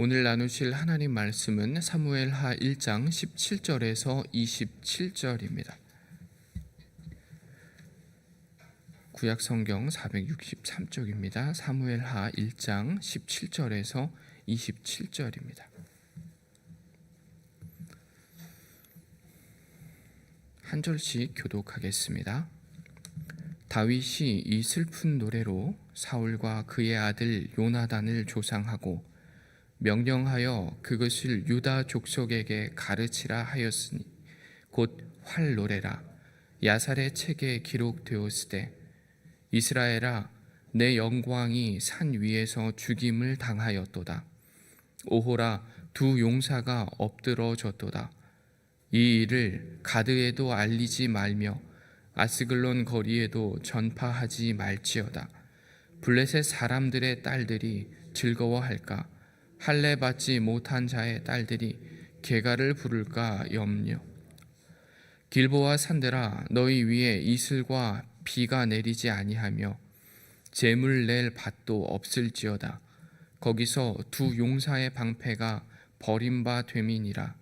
오늘 나누실 하나님 말씀은 사무엘하 1장 17절에서 27절입니다. 구약 성경 463쪽입니다. 사무엘하 1장 17절에서 27절입니다. 한 절씩 교독하겠습니다. 다윗이 이 슬픈 노래로 사울과 그의 아들 요나단을 조상하고 명령하여 그것을 유다 족속에게 가르치라 하였으니 곧 활 노래라. 야살의 책에 기록되었으되 이스라엘아 내 영광이 산 위에서 죽임을 당하였도다. 오호라 두 용사가 엎드러졌도다. 이 일을 가드에도 알리지 말며 아스글론 거리에도 전파하지 말지어다. 블레셋 사람들의 딸들이 즐거워할까 할례 받지 못한 자의 딸들이 개가를 부를까 염려. 길보아 산들아 너희 위에 이슬과 비가 내리지 아니하며 재물 낼 밭도 없을지어다. 거기서 두 용사의 방패가 버림바 됨이니라.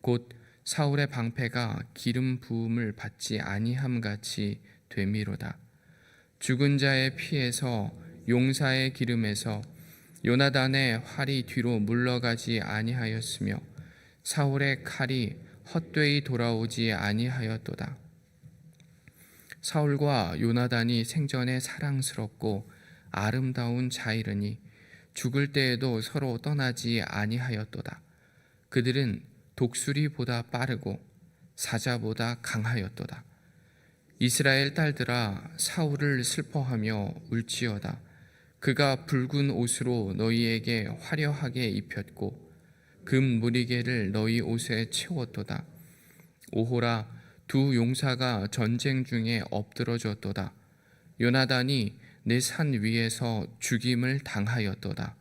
곧 사울의 방패가 기름 부음을 받지 아니함 같이 되미로다. 죽은 자의 피에서 용사의 기름에서 요나단의 활이 뒤로 물러가지 아니하였으며 사울의 칼이 헛되이 돌아오지 아니하였도다. 사울과 요나단이 생전에 사랑스럽고 아름다운 자이르니 죽을 때에도 서로 떠나지 아니하였도다. 그들은 독수리보다 빠르고 사자보다 강하였도다. 이스라엘 딸들아 사울을 슬퍼하며 울지어다. 그가 붉은 옷으로 너희에게 화려하게 입혔고 금 무리개를 너희 옷에 채웠도다. 오호라 두 용사가 전쟁 중에 엎드러졌도다. 요나단이 내 산 위에서 죽임을 당하였도다.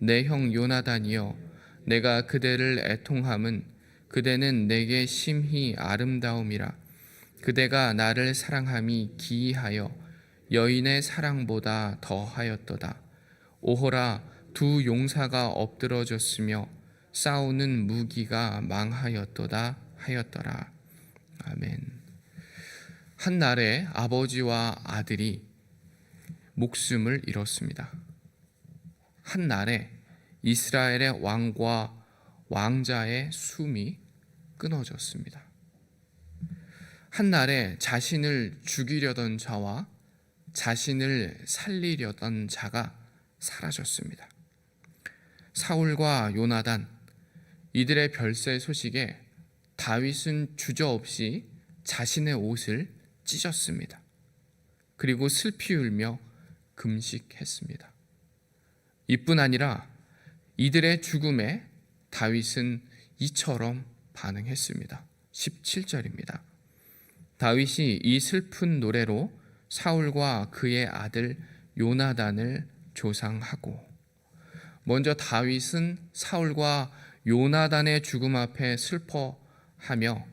내 형 요나단이여 내가 그대를 애통함은 그대는 내게 심히 아름다움이라 그대가 나를 사랑함이 기이하여 여인의 사랑보다 더하였도다. 오호라 두 용사가 엎드러졌으며 싸우는 무기가 망하였도다 하였더라. 아멘. 한 날에 아버지와 아들이 목숨을 잃었습니다. 한 날에 이스라엘의 왕과 왕자의 숨이 끊어졌습니다. 한 날에 자신을 죽이려던 자와 자신을 살리려던 자가 사라졌습니다. 사울과 요나단 이들의 별세 소식에 다윗은 주저없이 자신의 옷을 찢었습니다. 그리고 슬피 울며 금식했습니다. 이뿐 아니라 이들의 죽음에 다윗은 이처럼 반응했습니다. 17절입니다. 다윗이 이 슬픈 노래로 사울과 그의 아들 요나단을 조상하고 먼저 다윗은 사울과 요나단의 죽음 앞에 슬퍼하며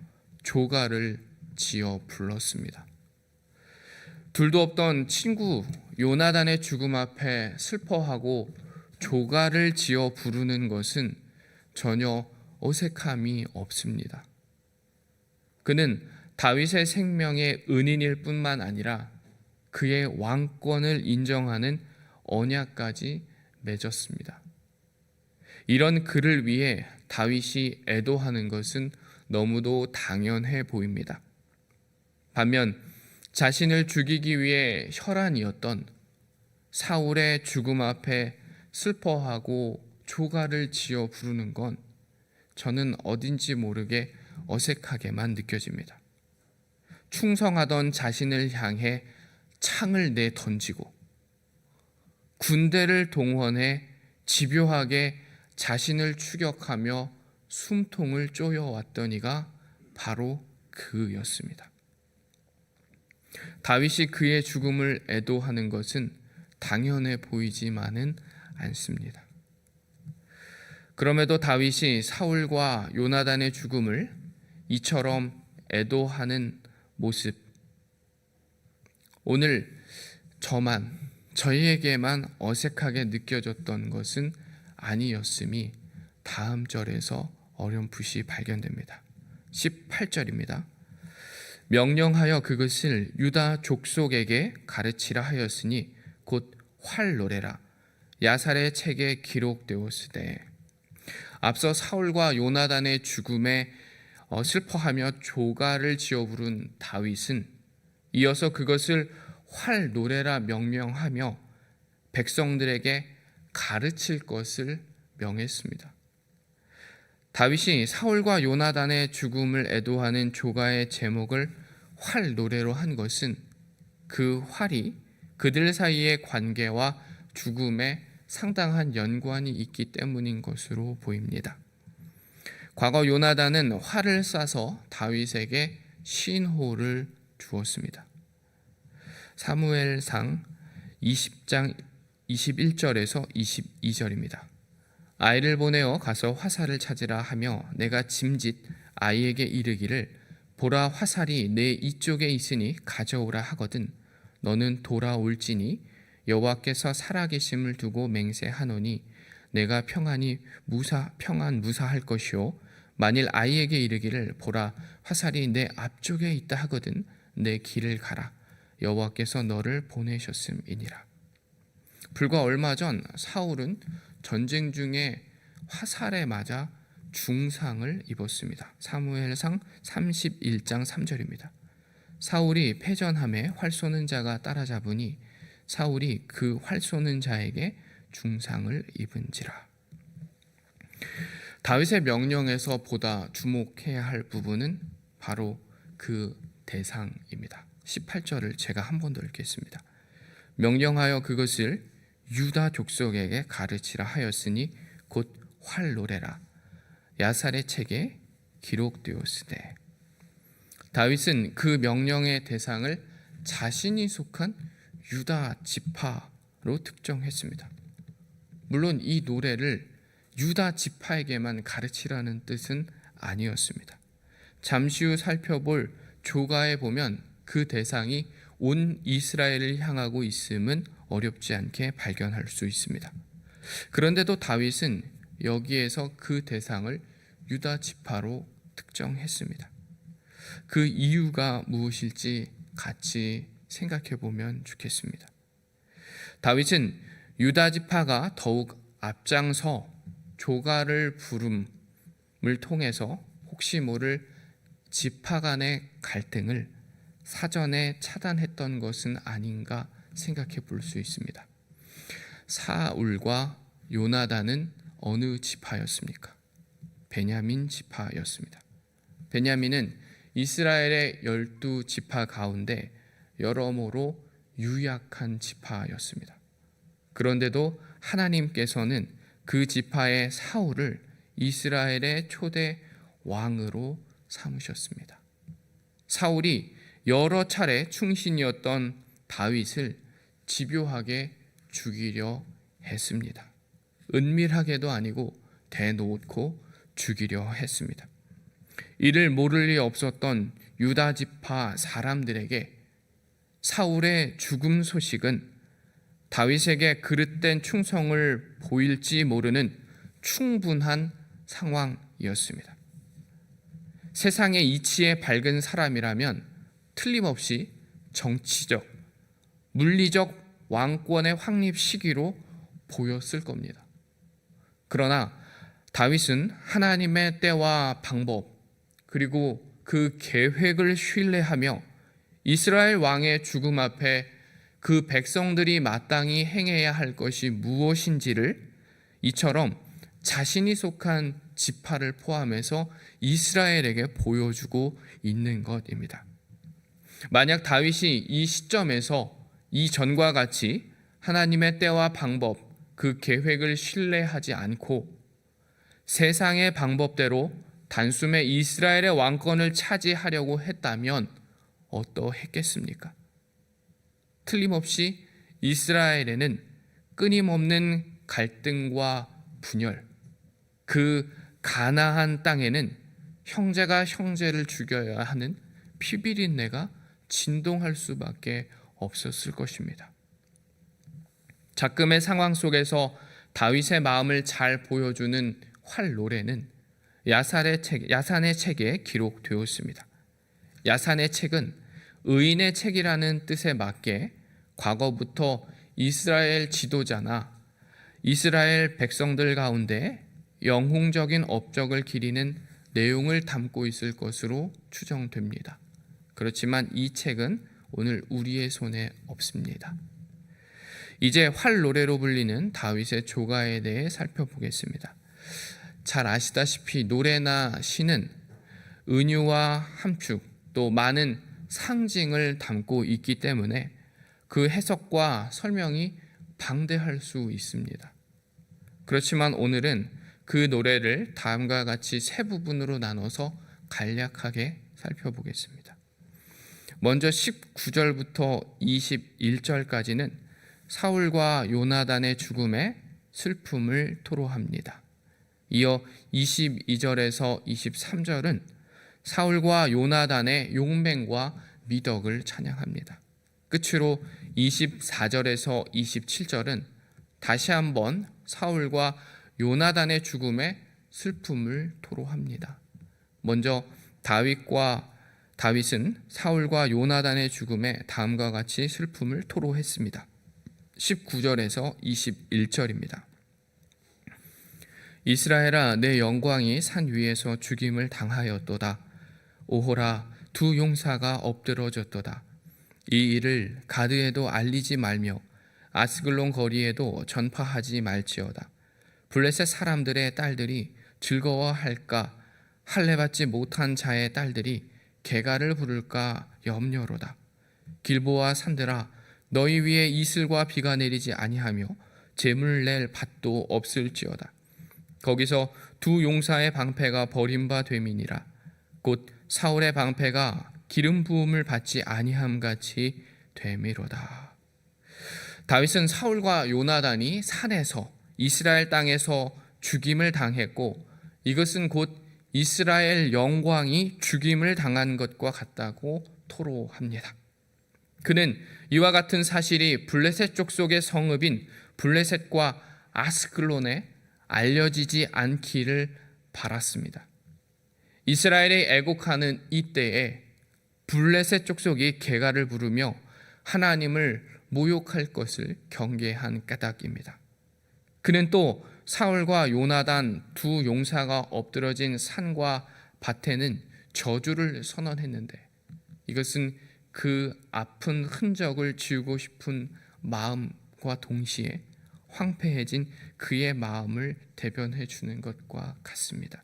조가를 지어 불렀습니다. 둘도 없던 친구 요나단의 죽음 앞에 슬퍼하고 조가를 지어 부르는 것은 전혀 어색함이 없습니다. 그는 다윗의 생명의 은인일 뿐만 아니라 그의 왕권을 인정하는 언약까지 맺었습니다. 이런 그를 위해 다윗이 애도하는 것은 너무도 당연해 보입니다. 반면 자신을 죽이기 위해 혈안이었던 사울의 죽음 앞에 슬퍼하고 조가를 지어 부르는 건 저는 어딘지 모르게 어색하게만 느껴집니다. 충성하던 자신을 향해 창을 내 던지고 군대를 동원해 집요하게 자신을 추격하며 숨통을 쪼여왔더니가 바로 그였습니다. 다윗이 그의 죽음을 애도하는 것은 당연해 보이지만은 않습니다. 그럼에도 다윗이 사울과 요나단의 죽음을 이처럼 애도하는 모습 오늘 저만 저희에게만 어색하게 느껴졌던 것은 아니었음이 다음 절에서 어렴풋이 발견됩니다. 18절입니다. 명령하여 그것을 유다 족속에게 가르치라 하였으니 곧 활노래라 야살의 책에 기록되었으되 앞서 사울과 요나단의 죽음에 어, 슬퍼하며 조가를 지어 부른 다윗은 이어서 그것을 활 노래라 명명하며 백성들에게 가르칠 것을 명했습니다. 다윗이 사울과 요나단의 죽음을 애도하는 조가의 제목을 활 노래로 한 것은 그 활이 그들 사이의 관계와 죽음에 상당한 연관이 있기 때문인 것으로 보입니다. 과거 요나단은 활을 쏴서 다윗에게 신호를 주었습니다. 사무엘상 20장 21절에서 22절입니다. 아이를 보내어 가서 화살을 찾으라 하며 내가 짐짓 아이에게 이르기를 보라 화살이 내 이쪽에 있으니 가져오라 하거든 너는 돌아올지니 여호와께서 살아계심을 두고 맹세하노니 내가 평안히 무사 평안 무사할 것이요 만일 아이에게 이르기를 보라 화살이 내 앞쪽에 있다 하거든 내 길을 가라 여호와께서 너를 보내셨음이니라 불과 얼마 전 사울은 전쟁 중에 화살에 맞아 중상을 입었습니다. 사무엘상 31장 3절입니다. 사울이 패전함에 활 쏘는 자가 따라잡으니 사울이 그 활 쏘는 자에게 중상을 입은지라. 다윗의 명령에서 보다 주목해야 할 부분은 바로 그 대상입니다. 18절을 제가 한 번 더 읽겠습니다. 명령하여 그것을 유다 족속에게 가르치라 하였으니 곧 활노래라 야살의 책에 기록되었으되 다윗은 그 명령의 대상을 자신이 속한 유다 지파로 특정했습니다. 물론 이 노래를 유다 지파에게만 가르치라는 뜻은 아니었습니다. 잠시 후 살펴볼 조가에 보면 그 대상이 온 이스라엘을 향하고 있음은 어렵지 않게 발견할 수 있습니다. 그런데도 다윗은 여기에서 그 대상을 유다 지파로 특정했습니다. 그 이유가 무엇일지 같이 생각해 보면 좋겠습니다. 다윗은 유다 지파가 더욱 앞장서 조가를 부름을 통해서 혹시 모를 지파 간의 갈등을 사전에 차단했던 것은 아닌가 생각해 볼 수 있습니다. 사울과 요나단은 어느 지파였습니까? 베냐민 지파였습니다. 베냐민은 이스라엘의 열두 지파 가운데 여러모로 유약한 지파였습니다. 그런데도 하나님께서는 그 지파의 사울을 이스라엘의 초대 왕으로 삼으셨습니다. 사울이 여러 차례 충신이었던 다윗을 집요하게 죽이려 했습니다. 은밀하게도 아니고 대놓고 죽이려 했습니다. 이를 모를 리 없었던 유다 지파 사람들에게 사울의 죽음 소식은 다윗에게 그릇된 충성을 보일지 모르는 충분한 상황이었습니다. 세상의 이치에 밝은 사람이라면 틀림없이 정치적, 물리적 왕권의 확립 시기로 보였을 겁니다. 그러나 다윗은 하나님의 때와 방법 그리고 그 계획을 신뢰하며 이스라엘 왕의 죽음 앞에 그 백성들이 마땅히 행해야 할 것이 무엇인지를 이처럼 자신이 속한 지파를 포함해서 이스라엘에게 보여주고 있는 것입니다. 만약 다윗이 이 시점에서 이 전과 같이 하나님의 때와 방법, 그 계획을 신뢰하지 않고 세상의 방법대로 단숨에 이스라엘의 왕권을 차지하려고 했다면 어떠했겠습니까? 틀림없이 이스라엘에는 끊임없는 갈등과 분열, 그 가나한 땅에는 형제가 형제를 죽여야 하는 피비린내가 진동할 수밖에 없었을 것입니다. 작금의 상황 속에서 다윗의 마음을 잘 보여주는 활 노래는 야산의 책, 야산의 책에 기록되었습니다. 야산의 책은 의인의 책이라는 뜻에 맞게 과거부터 이스라엘 지도자나 이스라엘 백성들 가운데 영웅적인 업적을 기리는 내용을 담고 있을 것으로 추정됩니다. 그렇지만 이 책은 오늘 우리의 손에 없습니다. 이제 활 노래로 불리는 다윗의 조가에 대해 살펴보겠습니다. 잘 아시다시피 노래나 시는 은유와 함축 또 많은 상징을 담고 있기 때문에 그 해석과 설명이 방대할 수 있습니다. 그렇지만 오늘은 그 노래를 다음과 같이 세 부분으로 나눠서 간략하게 살펴보겠습니다. 먼저 19절부터 21절까지는 사울과 요나단의 죽음에 슬픔을 토로합니다. 이어 22절에서 23절은 사울과 요나단의 용맹과 미덕을 찬양합니다. 끝으로 24절에서 27절은 다시 한번 사울과 요나단의 죽음에 슬픔을 토로합니다. 먼저 다윗과 다윗은 사울과 요나단의 죽음에 다음과 같이 슬픔을 토로했습니다. 19절에서 21절입니다. 이스라엘아 내 영광이 산 위에서 죽임을 당하였도다. 오호라 두 용사가 엎드러졌도다. 이 일을 가드에도 알리지 말며 아스글론 거리에도 전파하지 말지어다. 블레셋 사람들의 딸들이 즐거워할까 할례받지 못한 자의 딸들이 개가를 부를까 염려로다. 길보아 산들아 너희 위에 이슬과 비가 내리지 아니하며 재물 낼 밭도 없을지어다. 거기서 두 용사의 방패가 버림바 됨이니라. 곧 사울의 방패가 기름 부음을 받지 아니함 같이 되미로다. 다윗은 사울과 요나단이 산에서 이스라엘 땅에서 죽임을 당했고 이것은 곧 이스라엘 영광이 죽임을 당한 것과 같다고 토로합니다. 그는 이와 같은 사실이 블레셋 족속의 성읍인 블레셋과 아스클론에 알려지지 않기를 바랐습니다. 이스라엘이 애곡하는 이때에 블레셋 족속이 개가를 부르며 하나님을 모욕할 것을 경계한 까닭입니다. 그는 또 사울과 요나단 두 용사가 엎드러진 산과 밭에는 저주를 선언했는데 이것은 그 아픈 흔적을 지우고 싶은 마음과 동시에 황폐해진 그의 마음을 대변해 주는 것과 같습니다.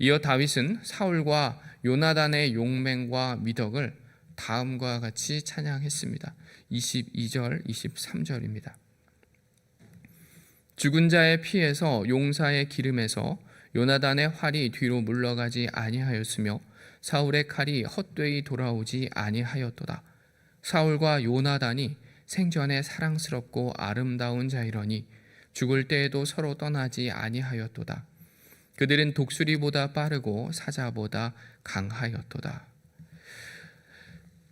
이어 다윗은 사울과 요나단의 용맹과 미덕을 다음과 같이 찬양했습니다. 22절, 23절입니다. 죽은 자의 피에서 용사의 기름에서 요나단의 활이 뒤로 물러가지 아니하였으며 사울의 칼이 헛되이 돌아오지 아니하였도다. 사울과 요나단이 생전에 사랑스럽고 아름다운 자이러니 죽을 때에도 서로 떠나지 아니하였도다. 그들은 독수리보다 빠르고 사자보다 강하였도다.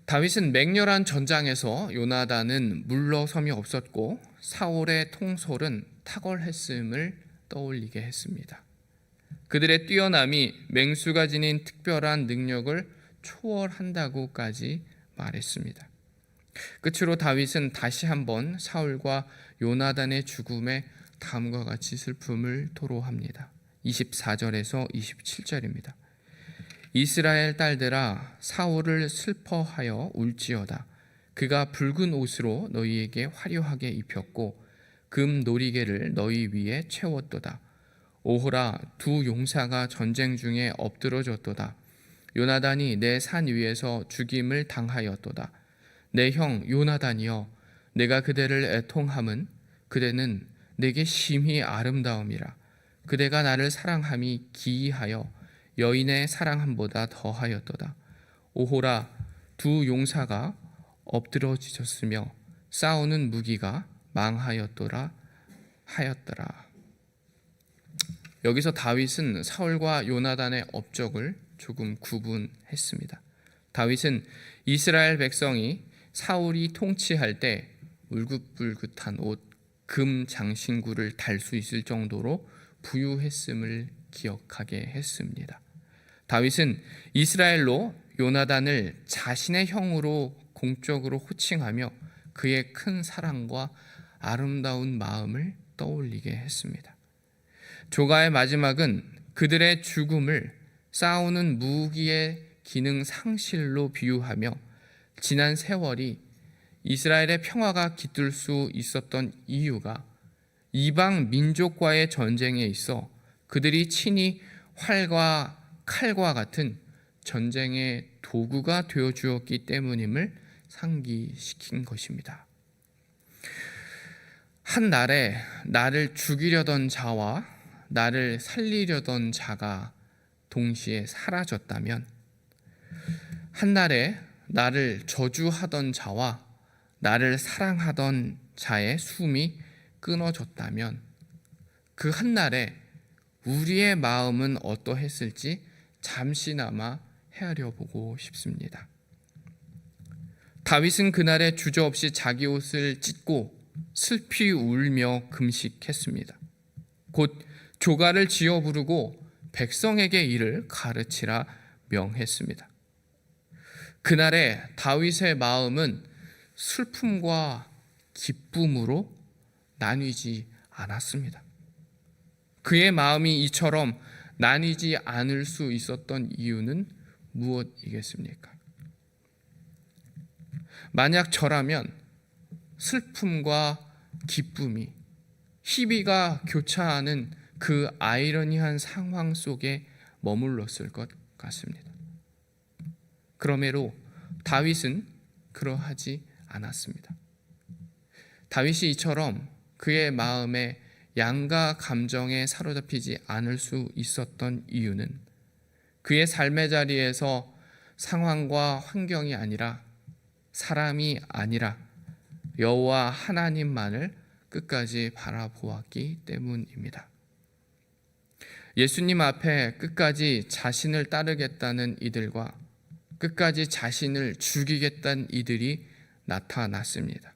다윗은 맹렬한 전장에서 요나단은 물러섬이 없었고 사울의 통솔은 탁월했음을 떠올리게 했습니다. 그들의 뛰어남이 맹수가 지닌 특별한 능력을 초월한다고까지 말했습니다. 끝으로 다윗은 다시 한번 사울과 요나단의 죽음에 다음과 같이 슬픔을 토로합니다. 24절에서 27절입니다. 이스라엘 딸들아 사울을 슬퍼하여 울지어다. 그가 붉은 옷으로 너희에게 화려하게 입혔고 금 놀이개를 너희 위에 채웠도다. 오호라 두 용사가 전쟁 중에 엎드러졌도다. 요나단이 내 산 위에서 죽임을 당하였도다. 내 형 요나단이여 내가 그대를 애통함은 그대는 내게 심히 아름다움이라 그대가 나를 사랑함이 기이하여 여인의 사랑함보다 더하였도다. 오호라 두 용사가 엎드러지셨으며 싸우는 무기가 망하였더라 하였더라. 여기서 다윗은 사울과 요나단의 업적을 조금 구분했습니다. 다윗은 이스라엘 백성이 사울이 통치할 때 울긋불긋한 옷, 금 장신구를 달 수 있을 정도로 부유했음을 기억하게 했습니다. 다윗은 이스라엘로 요나단을 자신의 형으로 공적으로 호칭하며 그의 큰 사랑과 아름다운 마음을 떠올리게 했습니다. 조가의 마지막은 그들의 죽음을 싸우는 무기의 기능 상실로 비유하며 지난 세월이 이스라엘의 평화가 깃들 수 있었던 이유가 이방 민족과의 전쟁에 있어 그들이 친히 활과 칼과 같은 전쟁의 도구가 되어 주었기 때문임을 상기시킨 것입니다. 한 날에 나를 죽이려던 자와 나를 살리려던 자가 동시에 사라졌다면 한 날에 나를 저주하던 자와 나를 사랑하던 자의 숨이 끊어졌다면 그 한 날에 우리의 마음은 어떠했을지 잠시나마 헤아려 보고 싶습니다. 다윗은 그날에 주저없이 자기 옷을 찢고 슬피 울며 금식했습니다. 곧 조가를 지어 부르고 백성에게 이를 가르치라 명했습니다. 그날에 다윗의 마음은 슬픔과 기쁨으로 나뉘지 않았습니다. 그의 마음이 이처럼 나뉘지 않을 수 있었던 이유는 무엇이겠습니까? 만약 저라면 슬픔과 기쁨이 희비가 교차하는 그 아이러니한 상황 속에 머물렀을 것 같습니다. 그러므로 다윗은 그러하지 않았습니다. 다윗이 이처럼 그의 마음에 양가 감정에 사로잡히지 않을 수 있었던 이유는 그의 삶의 자리에서 상황과 환경이 아니라 사람이 아니라 여호와 하나님만을 끝까지 바라보았기 때문입니다. 예수님 앞에 끝까지 자신을 따르겠다는 이들과 끝까지 자신을 죽이겠다는 이들이 나타났습니다.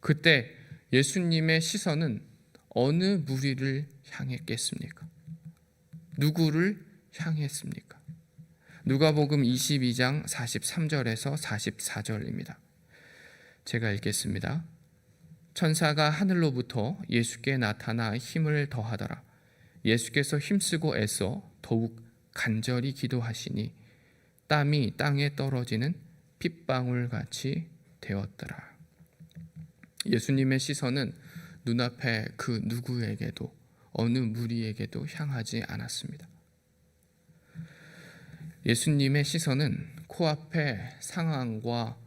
그때 예수님의 시선은 어느 무리를 향했겠습니까? 누구를 향했습니까? 누가복음 22장 43절에서 44절입니다. 제가 읽겠습니다. 천사가 하늘로부터 예수께 나타나 힘을 더하더라. 예수께서 힘쓰고 애써 더욱 간절히 기도하시니 땀이 땅에 떨어지는 핏방울 같이 되었더라. 예수님의 시선은 눈앞에 그 누구에게도 어느 무리에게도 향하지 않았습니다. 예수님의 시선은 코앞의 상황과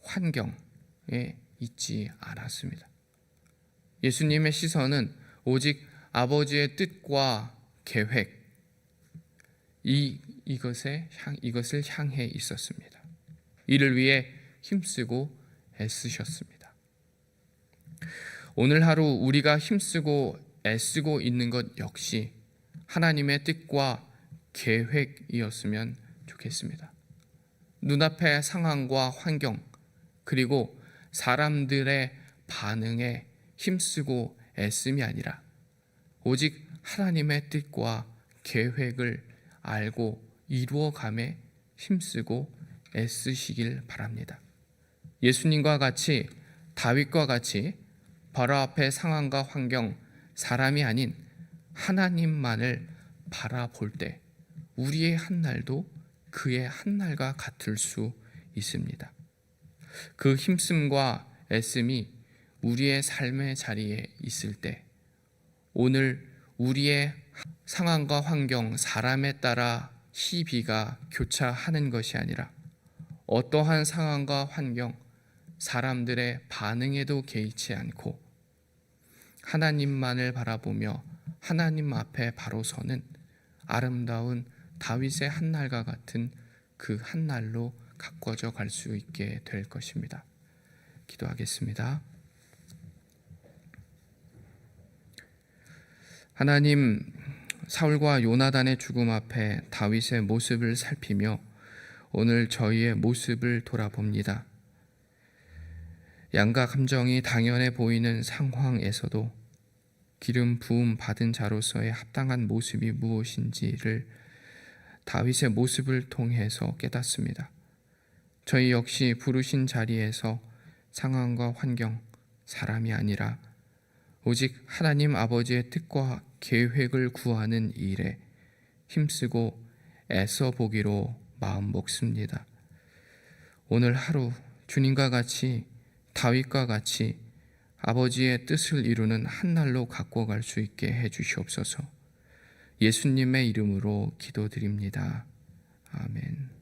환경에 있지 않았습니다. 예수님의 시선은 오직 아버지의 뜻과 계획 이 이것에 향 이것을 향해 있었습니다. 이를 위해 힘쓰고 애쓰셨습니다. 오늘 하루 우리가 힘쓰고 애쓰고 있는 것 역시 하나님의 뜻과 계획이었으면 좋겠습니다. 눈앞의 상황과 환경 그리고 사람들의 반응에 힘쓰고 애씀이 아니라 오직 하나님의 뜻과 계획을 알고 이루어감에 힘쓰고 애쓰시길 바랍니다. 예수님과 같이 다윗과 같이 바로 앞의 상황과 환경, 사람이 아닌 하나님만을 바라볼 때 우리의 한 날도 그의 한 날과 같을 수 있습니다. 그 힘씀과 애씀이 우리의 삶의 자리에 있을 때 오늘 우리의 상황과 환경, 사람에 따라 희비가 교차하는 것이 아니라 어떠한 상황과 환경, 사람들의 반응에도 개의치 않고 하나님만을 바라보며 하나님 앞에 바로 서는 아름다운 다윗의 한날과 같은 그 한날로 가꿔져 갈 수 있게 될 것입니다. 기도하겠습니다. 하나님 사울과 요나단의 죽음 앞에 다윗의 모습을 살피며 오늘 저희의 모습을 돌아봅니다. 양가 감정이 당연해 보이는 상황에서도 기름 부음 받은 자로서의 합당한 모습이 무엇인지를 다윗의 모습을 통해서 깨닫습니다. 저희 역시 부르신 자리에서 상황과 환경, 사람이 아니라 오직 하나님 아버지의 뜻과 계획을 구하는 일에 힘쓰고 애써 보기로 마음 먹습니다. 오늘 하루 주님과 같이 다윗과 같이 아버지의 뜻을 이루는 한 날로 갖고 갈 수 있게 해 주시옵소서. 예수님의 이름으로 기도드립니다. 아멘.